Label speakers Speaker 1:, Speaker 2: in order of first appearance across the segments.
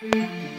Speaker 1: Thank you.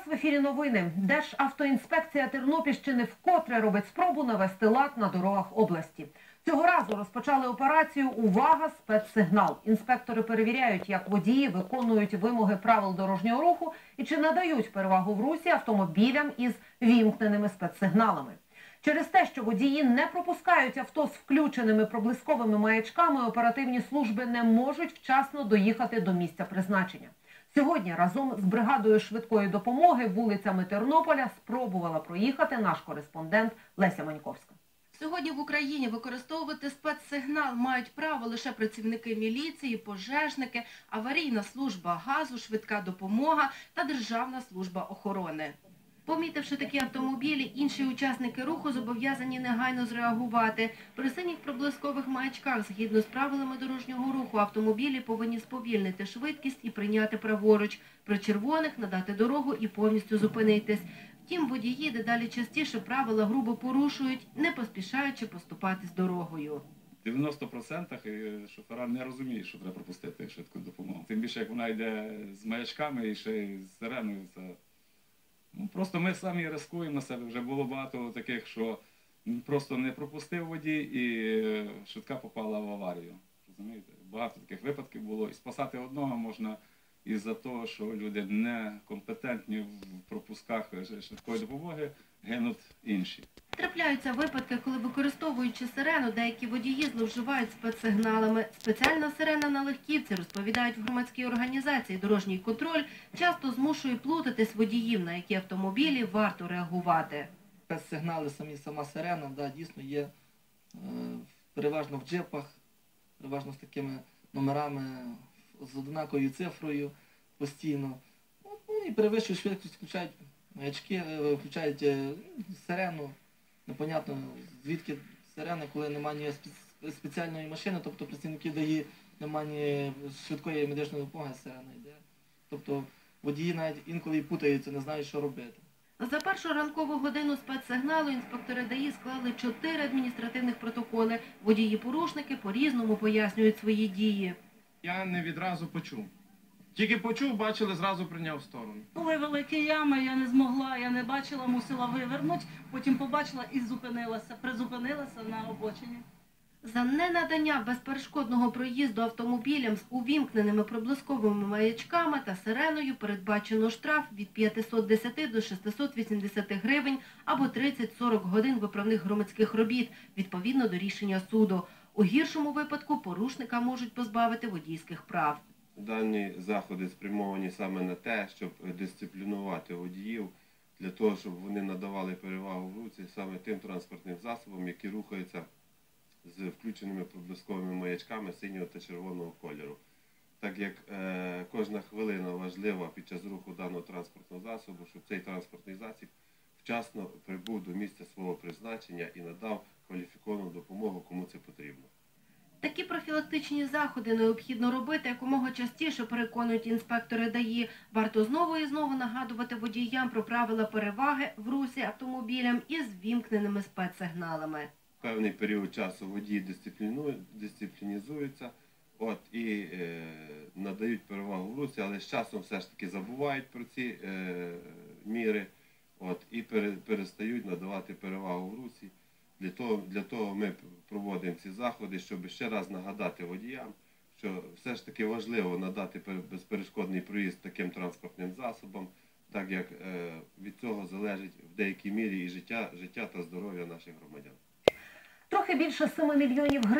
Speaker 1: Вас в ефірі новини. Державтоінспекція Тернопільщини вкотре робить спробу навести лад на дорогах області. Цього разу розпочали операцію Увага! Спецсигнал. Інспектори перевіряють, як водії виконують вимоги правил дорожнього руху і чи надають перевагу в русі автомобілям із вімкненими спецсигналами. Через те, що водії не пропускають авто з включеними проблисковими маячками, оперативні служби не можуть вчасно доїхати до місця призначення. Сьогодні разом з бригадою швидкої допомоги вулицями Тернополя спробувала проїхати наш кореспондент Леся Маньковська.
Speaker 2: Сьогодні в Україні використовувати спецсигнал мають право лише працівники міліції, пожежники, аварійна служба газу, швидка допомога та Державна служба охорони. Помітивши такі автомобілі, інші учасники руху зобов'язані негайно зреагувати. При синіх проблискових маячках, згідно з правилами дорожнього руху, автомобілі повинні сповільнити швидкість і прийняти праворуч. При червоних надати дорогу і повністю зупинитись. Втім, водії дедалі частіше правила грубо порушують, не поспішаючи поступатись дорогою.
Speaker 3: В 90% шофера не розуміють, що треба пропустити швидку допомогу. Тим більше, як вона йде з маячками і ще й з сиреною, це ну, просто ми самі рискуємо на себе. Вже було багато таких, що просто не пропустив водій і е, швидка попала в аварію. Розумієте? Багато таких випадків було. І спасати одного можна із-за того, що люди некомпетентні в пропусках швидкої допомоги, гинуть інші.
Speaker 2: Трапляються випадки, коли використовуючи сирену, деякі водії зловживають спецсигналами. Спеціальна сирена на легківці, розповідають в громадській організації «Дорожній контроль», часто змушує плутатись водіїв, на які автомобілі варто реагувати.
Speaker 4: Спецсигнали, самі сама сирена, да, дійсно є е, переважно в джипах, переважно з такими номерами, з однаковою цифрою постійно. Ну, і перевищують швидкість, включають маячки, е, включають е, сирену. Непонятно, звідки сирена, коли немає ні спе- спеціальної машини, тобто працівники ДАІ немає ні швидкої медичної допомоги, сирена йде. Тобто водії навіть інколи і путаються, не знають, що робити.
Speaker 2: За першу ранкову годину спецсигналу інспектори ДАІ склали чотири адміністративних протоколи. Водії-порушники по-різному пояснюють свої дії.
Speaker 5: Я не відразу почув. Тільки почув, бачили, зразу прийняв сторону.
Speaker 6: Були великі ями, я не змогла, я не бачила, мусила вивернути, потім побачила і зупинилася, призупинилася на обочині.
Speaker 2: За ненадання безперешкодного проїзду автомобілям з увімкненими проблисковими маячками та сиреною передбачено штраф від 510 до 680 гривень або 30-40 годин виправних громадських робіт відповідно до рішення суду. У гіршому випадку порушника можуть позбавити водійських прав.
Speaker 7: Дані заходи спрямовані саме на те, щоб дисциплінувати водіїв для того, щоб вони надавали перевагу в руці саме тим транспортним засобам, які рухаються з включеними проблисковими маячками синього та червоного кольору. Так як е, кожна хвилина важлива під час руху даного транспортного засобу, щоб цей транспортний засіб вчасно прибув до місця свого призначення і надав кваліфіковану допомогу, кому це потрібно.
Speaker 2: Такі профілактичні заходи необхідно робити якомога частіше, переконують інспектори ДАІ. Варто знову і знову нагадувати водіям про правила переваги в русі автомобілям із вімкненими спецсигналами.
Speaker 7: певний період часу водії дисциплінізуються от, і е, надають перевагу в русі, але з часом все ж таки забувають про ці е, міри от, і перестають надавати перевагу в русі. Для того, для того ми проводимо ці заходи, щоб ще раз нагадати водіям, що все ж таки важливо надати пер- безперешкодний проїзд таким транспортним засобам, так як е, від цього залежить в деякій мірі і життя, життя та здоров'я наших громадян.
Speaker 1: Трохи більше 7 мільйонів гривень.